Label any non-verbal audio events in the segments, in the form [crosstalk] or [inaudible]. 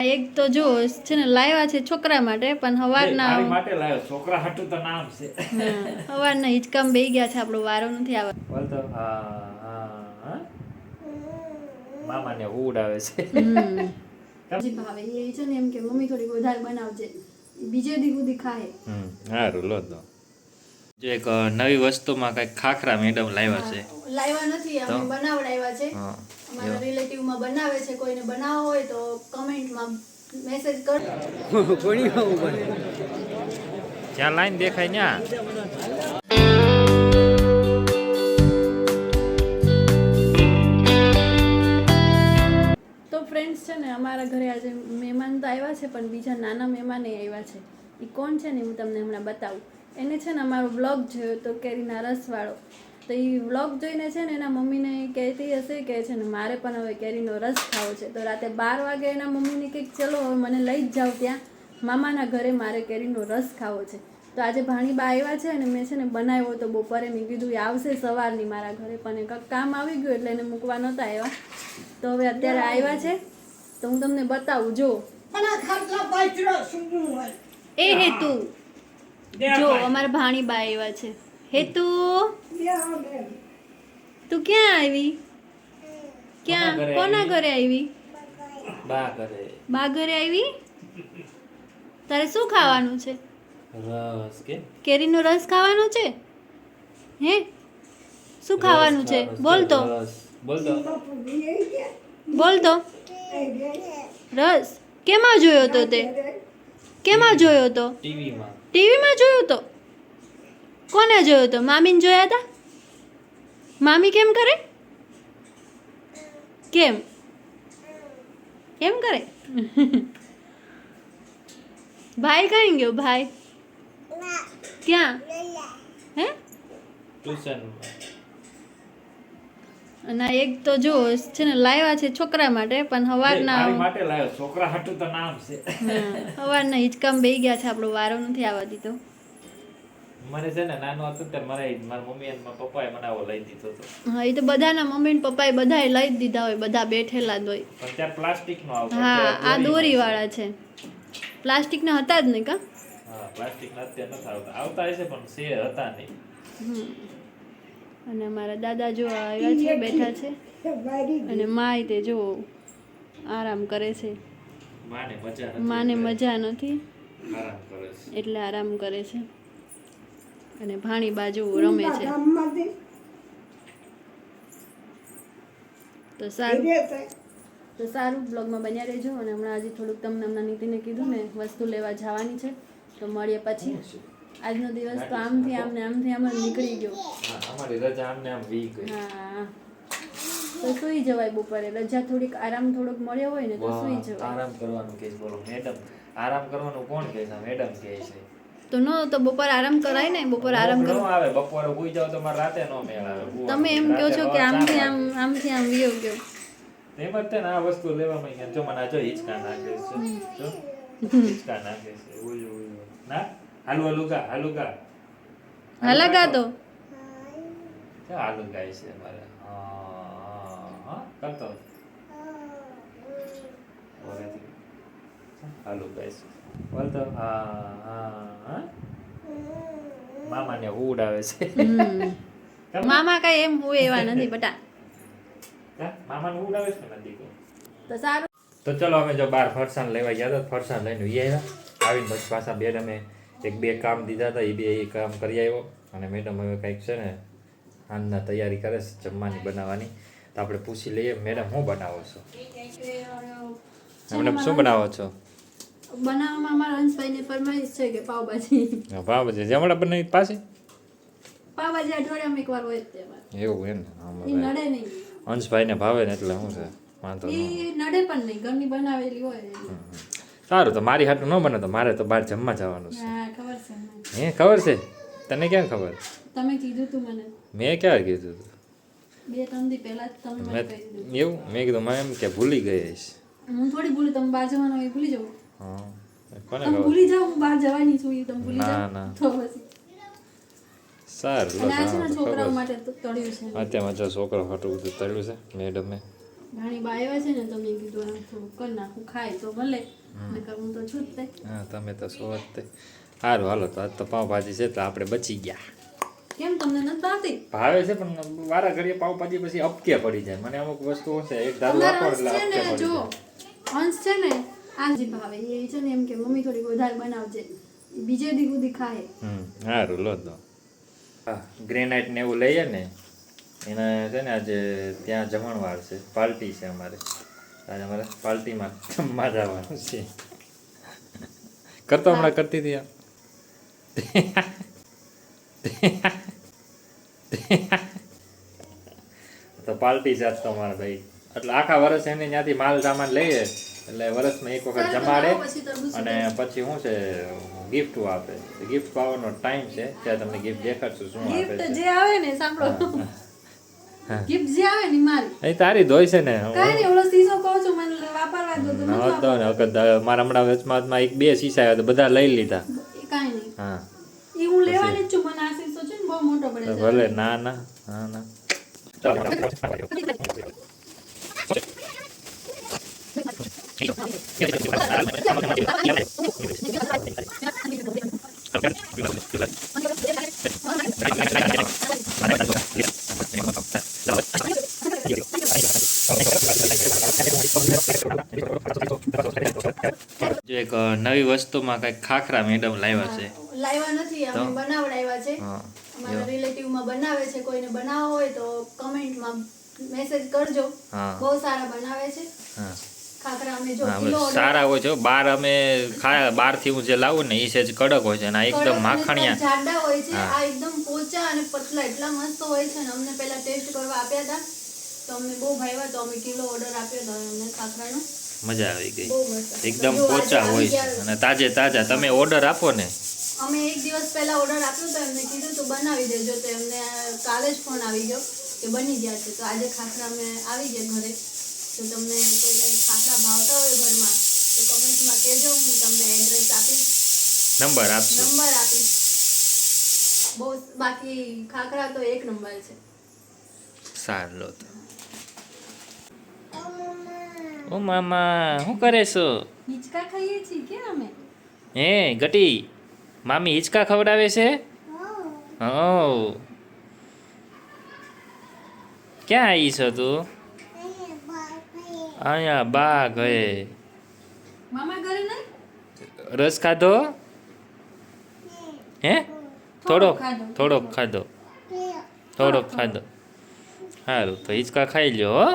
એક તો જો છે ને લાવ્યા છે છોકરા માટે પણ હવારના માટે લાવ્યો છોકરા હાટું તો નામ છે હવારના હિચકામ બેહી ગયા છે આપણો વારો નથી આવવા બોલ તો મામાને ઉડ આવે છે. હજી ભાવે એ છે ને એમ કે મમ્મી થોડીક વધારે બનાવજે. બીજે દી સુધી ખાય. સારું લો તો. જો એક નવી વસ્તુમાં કંઈક ખાખરા મેડમ લાવ્યા છે. લાવ્યા નથી અમે બનાવડાવ્યા છે. અમારા રિલેટિવમાં બનાવે છે કોઈને બનાવો હોય તો કમેન્ટમાં મેસેજ કર. [laughs] જ્યાં લાઈન દેખાય ત્યાં. તો ફ્રેન્ડ્સ છે ને અમારા ઘરે આજે મહેમાન તો આવ્યા છે પણ બીજા નાના મહેમાન એ આવ્યા છે. એ કોણ છે ને હું તમને હમણાં બતાવું. એને છે ને અમારો વ્લોગ જોયો તો કેરીના રસવાળો. તો એ વ્લોગ જોઈને છે ને એના મમ્મીને કહેતી હશે કે છે ને મારે પણ હવે કેરીનો રસ ખાવો છે. તો રાતે બાર વાગે એના મમ્મીને કંઈક ચલો હવે મને લઈ જ જાઓ ત્યાં. મામાના ઘરે મારે કેરીનો રસ ખાવો છે. તો આજે ભાણીબા આવ્યા છે અને મેં છે ને બનાવ્યો તો બપોરે મેં કીધું એ આવશે સવારની મારા ઘરે પણ એ કંઈક કામ આવી ગયું એટલે એને મૂકવા નહોતા આવ્યા. તો હવે અત્યારે આવ્યા છે. તો હું તમને બતાવું જો. એ હેતુ. જો અમારા ભાણીબા આવ્યા છે. હેતુ તું? ક્યાં આવી? ક્યાં? કોના ઘરે આવી? બા ઘરે. બા ઘરે આવી? તારે શું ખાવાનું છે? રસ કે? કેરીનો રસ ખાવાનો છે? હે? શું ખાવાનું છે? બોલ તો. બોલ તો. બોલ તો. રસ. કેમાં જોયો તો તે? કેમાં જોયો તો? ટીવીમાં. ટીવીમાં જોયો તો? કોને જોયો તો? મામીને જોયા હતા મામી કેમ કરે? કેમ? કેમ કરે? ભાઈ કઈ ગયો? ભાઈ? ક્યાં? હે? ટ્યુશન અને એક તો જો છે ને લાવ્યા છે છોકરા માટે પણ હવારના મારી માટે લાવ્યો. છોકરા હાટું તો નામ છે. હવારના હિચકામ બેહી ગયા છે. આપણો વારો નથી આવવા દીધો. મને છે ને નાનો હતો ત્યારે મારા મારા મમ્મી અને મારા પપ્પાએ મને આવો લઈ દીધો હતો. હા એ તો બધાના મમ્મી ને પપ્પાએ બધાએ લઈ દીધા હોય બધા બેઠેલા જ હોય. પણ ત્યાં પ્લાસ્ટિક નો આવતો હા આ દોરી વાળા. છે. પ્લાસ્ટિકના હતા જ નહીં કા? હા પ્લાસ્ટિક ના અત્યારે નથી આવતા. આવતા હશે પણ સે હતા નહીં. અને મારા દાદા જો આવ્યા છે બેઠા છે. અને માય તે જો આરામ કરે છે. માને મજા નથી માને મજા નથી. આરામ કરે છે. એટલે આરામ કરે છે. અને ભાણી બાજુ રમે છે. તો સારું. તો સારું બ્લોગમાં બન્યા રહેજો અને હમણાં આજે થોડુંક તમને હમણાં નીતિને કીધું ને વસ્તુ લેવા જવાની છે. તો મળીએ પછી. આજનો દિવસ તો આમથી આમ ને આમથી આમ નીકળી ગયો. હા અમારી રજા આમને આમ વી ગઈ. હા. તો સુઈ જવાય બપોરે. રજા થોડીક આરામ થોડોક મળ્યો હોય ને તો સુઈ જવાય. આરામ કરવાનું કે બોલો મેડમ આરામ કરવાનું કોણ કહે છે? મેડમ કહે છે. તો ન તો બપોર આરામ કરાય ને બપોર આરામ કરો આવે બપોરે ઉઈ જાવ તો મારે રાતે નો મેળ આવે તમે એમ કહો છો કે આમથી આમ આમથી આમ વિયો ગયો. એમ જ તે ને આ વસ્તુ લેવામાં ગયા જો મને જો હિચકા નાખે છે જો. હિચકા નાખે છે ઓય ઓય ના? હાલુ હાલુગા હાલુગા હાલગા તો. કે હાલુગા છે મારે. હા હા કરતો. ઓરેથી હાલુ ગાય છે બોલતો હા હા હા. મામાને ઉડ આવે છે. મામા કઈ એમ હોય એવા નથી બટા. હા, મામાને ઉડ આવે છે ને નથી તો સારું. તો ચલો અમે જો બહાર ફરસાણ લેવા ગયા હતા ફરસાણ લઈને ઈ આવ્યા. આવીને પછી પાછા બેન અમે એક બે કામ દીધા હતા એ બે એ કામ કરી આવ્યો. અને મેડમ હવે કંઈક છે ને સાંજના તૈયારી કરે છે જમવાની બનાવવાની. તો આપણે પૂછી લઈએ મેડમ શું બનાવો છો? મેડમ શું બનાવો છો? બનાવવામાં અમારા હંસભાઈને ફરમાઈશ છે કે પાવભાજી. પાવભાજી. જમણા બનાવી પાછી? પાવભાજી અઠવાડિયામાં એકવાર હોય જ તહેવાર એવું એમ ને? નડે નહીં. હંસભાઈને ભાવે ને એટલે શું છે? વાંધો એ નડે પણ નહીં ઘરની બનાવેલી હોય સારું તો મારી હાટું ન બને તો મારે તો બહાર જમવા જવાનું હા ખબર છે હે ખબર છે? તને ક્યાં ખબર? તમે કીધું તું મને. મેં ક્યારે કીધું તું? બે ત્રણ દી પહેલા તમે મને કહી દીધું. એવું? મેં કીધું મેં એમ કે ભૂલી ગઈ હું થોડી ભૂલી તમે બહાર જવાનું ભૂલી હા કોને ખબર? ભૂલી જાવ હું બહાર જવાની છું એ તમે ભૂલી ના. તો પછી. સારું છોકરાઓ માટે તળ્યું છે. અત્યારમાં જો છોકરો હાટું બધું તળ્યું છે મેડમે. ઘણી બા છે ને તો કીધું આમ થોડું કરી નાખું ખાય તો ભલે. હું તો છું જ હા તમે તો સો જ તે. સારું હાલો તો આજ તો પાવભાજી છે તો આપણે બચી ગયા. કેમ તમને નથી ભાવતી? ભાવે છે પણ વારા ઘડીએ પાવભાજી પછી અપકે પડી જાય. મને અમુક વસ્તુઓ છે એક ધારું આપો એટલે અપકે પડી જાય. અંશ છે ને આજી ભાવે, એ છે ને એમ કે મમ્મી થોડીક વધારે બનાવજે. બીજે દી સુધી સારું લો તો. ગ્રેનાઇટ ને એવું લઈએ ને, એને છે ને આજે ત્યાં જમણવાર છે પાર્ટી છે અમારે. આજે અમારે પાર્ટીમાં જમવા જવાનું છે. કરતો હમણાં કરતી હતી. તો પાર્ટી છે તો અમારે ભાઈ. એટલે આખા વર્ષ એને ત્યાંથી માલ સામાન લઈએ. એટલે વર્ષમાં એક વખત જમાડે અને પછી શું છે ગિફ્ટ આપે. ગિફ્ટ પાવાનો ટાઈમ છે ત્યાં તમને ગિફ્ટ દેખાડશું શું આપે જે આવે ને સાંભળો. ગિફ્ટ જે આવે ને મારી. અહીં તારી ધોઈ છે ને. કાંઈ નહીં ઓલો સીસો કહું છું મને વાપરવા દો તો નહોતો ને વખત મારા હમણાં વચમાં એક બે સીસા આવ્યા તો બધા લઈ લીધા. નહીં. હા. એ હું લેવાની જ છું મને આ સીસો છે ને બહુ મોટો પડે ભલે ના ના હા ના. [laughs] જો એક નવી વસ્તુમાં કઈ ખાખરા મેડમ લાવ્યા છે. લાવ્યા નથી અમે બનાવડાવ્યા છે. અમારા રિલેટિવમાં બનાવે છે કોઈને બનાવવો હોય તો કમેન્ટમાં મેસેજ કરજો. બહુ સારા બનાવે છે. સારા હોય છે. બાર અમે ખાયા બારથી હું જે લાવું ને એ સેજ કડક હોય છે અને એકદમ માખણિયા. જાડા હોય છે. આ એકદમ પોચા અને પતલા એટલા મસ્ત હોય છે ને અમને પહેલા ટેસ્ટ કરવા આપ્યા હતા તો અમને બહુ ભાવ્યા તો અમે કિલો ઓર્ડર આપ્યો તો અમને ખાખરાનો મજા આવી ગઈ. એકદમ પોચા હોય છે. અને તાજે તાજા. તમે ઓર્ડર આપો ને. અમે એક દિવસ પહેલા ઓર્ડર આપ્યો તો એમને કીધું તો બનાવી દેજો. તો એમને કાલે જ ફોન આવી ગયો કે બની ગયા છે. તો આજે ખાખરા અમે આવી ગયા ઘરે. તો તમને કોઈને ખાખરા ભાવતા હોય ઘરમાં તો કમેન્ટમાં કહેજો હું તમને એડ્રેસ આપીશ. નંબર આપશો? નંબર આપીશ. બહુ બાકી ખાખરા તો એક નંબર છે. સારું લો તો. ઓ મામા શું કરે છો? હિંચકા ખાઈએ છીએ કે અમે? હે ગટી મામી હિંચકા ખવડાવે છે? હો. ક્યાં આવી છો તું? અહીંયા બા ગયે રસ ખાધો? હે? થોડોક થોડોક ખાધો. થોડોક ખાધો. સારું તો હિંચકા ખાઈ લ્યો હો.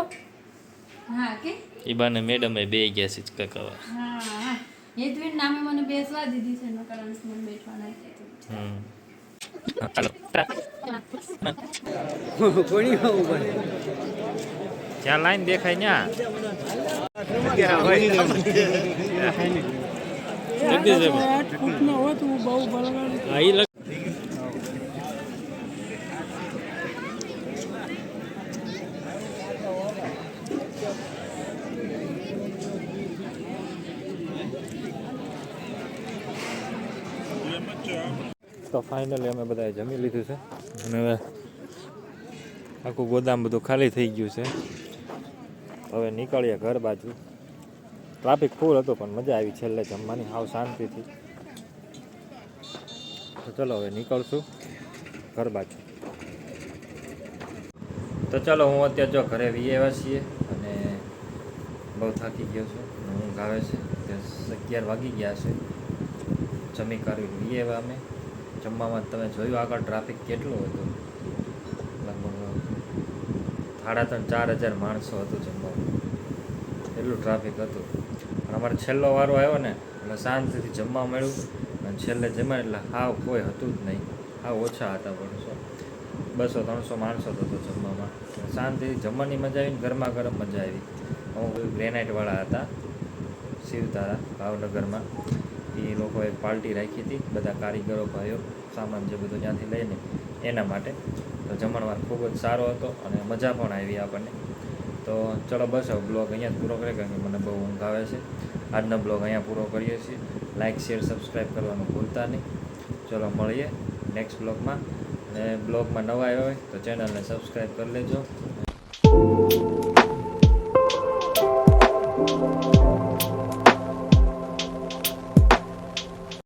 હા કે? એ બાને મેડમે બે ગયા છે હિંચકા ખાવા. હા હા. હેતવીન નામે મને બેસવા દીધી છે જ્યાં લાઈન દેખાય ત્યાં તો ફાઇનલી અમે બધાએ જમી લીધું છે. અને હવે આખું ગોદામ બધું ખાલી થઈ ગયું છે. હવે નીકળીએ ઘર બાજુ. ટ્રાફિક ફૂલ હતો, પણ મજા આવી છેલ્લે જમવાની. હાવ શાંતિથી. તો ચલો હવે નીકળશું ઘર બાજુ. તો ચાલો હું અત્યારે જો ઘરે વી આવ્યા અને બહુ થાકી ગયો છું. ઊંઘ આવે છે ત્યાં અગિયાર વાગી ગયા છે. જમી કરવી વી આવ્યા અમે. જમવામાં તમે જોયું આગળ ટ્રાફિક કેટલો હતો? લગભગ સાડા ત્રણ ચાર હજાર માણસો હતું જમવામાં. એટલું ટ્રાફિક હતું. અમારે છેલ્લો વારો આવ્યો ને, એટલે શાંતિથી જમવા મળ્યું. અને છેલ્લે જમ્યા એટલે હાવ કોઈ હતું જ નહીં. હાવ ઓછા હતા માણસો. બસો, ત્રણસો માણસો હતો જમવામાં. શાંતિથી જમવાની મજા આવી ને ગરમા ગરમ મજા આવી. અમુક ગ્રેનાઇટવાળા હતા, શિવતારા ભાવનગરમાં. એ લોકોએ પાર્ટી રાખી હતી, બધા કારીગરો, ભાઈઓ, સામાન જે બધું ત્યાંથી લઈને એના માટે. તો જમણવાર ખૂબ જ સારો હતો અને મજા પણ આવી આપણને. તો ચલો બસ, હવે બ્લોગ અહીંયા જ પૂરો કરીએ, કારણ કે મને બહુ ઊંઘ આવે છે. આજનો બ્લોગ અહીંયા પૂરો કરીએ છીએ. લાઇક શેર સબસ્ક્રાઈબ કરવાનું ભૂલતા નહીં. ચલો મળીએ નેક્સ્ટ બ્લોગમાં. અને બ્લોગમાં નવા આવ્યા હોય તો ચેનલને સબસ્ક્રાઈબ કરી લેજો.